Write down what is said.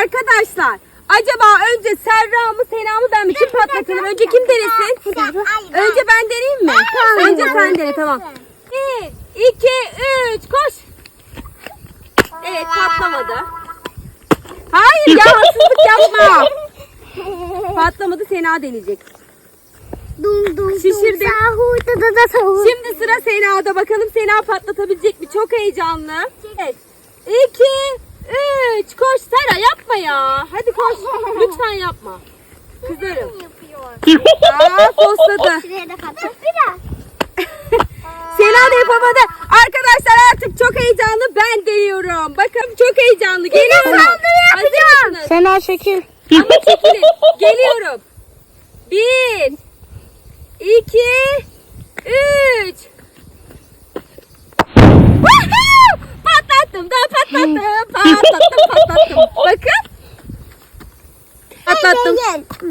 Arkadaşlar acaba önce Serra mı Sena mı ben mi? Kim patlatalım? Önce kim denesin? Önce ben deneyeyim mi? Önce sen dene tamam. Bir, iki, üç, koş. Evet patlamadı. Hayır ya haksızlık yapma. Patlamadı Sena deneyecek. Dum dum sahur da da. Şimdi sıra Sena'da. Bakalım Sena patlatabilecek mi? Çok heyecanlı. Evet. İki, üç. Koş Sera yapma ya. Hadi koş. Lütfen yapma. Kızarım. yapıyor. Aa fosladı. Şuraya da biraz. Yapamadı. Arkadaşlar artık çok heyecanlı. Ben deniyorum. Bakın çok heyecanlı. Geliyorum. Hazır mısınız? Sena çekil. Ama çekilin. Geliyorum. Bir, iki, üç. Patlattım da patlattım. Patlattım patlattım. Bakın. Patlattım. Gel.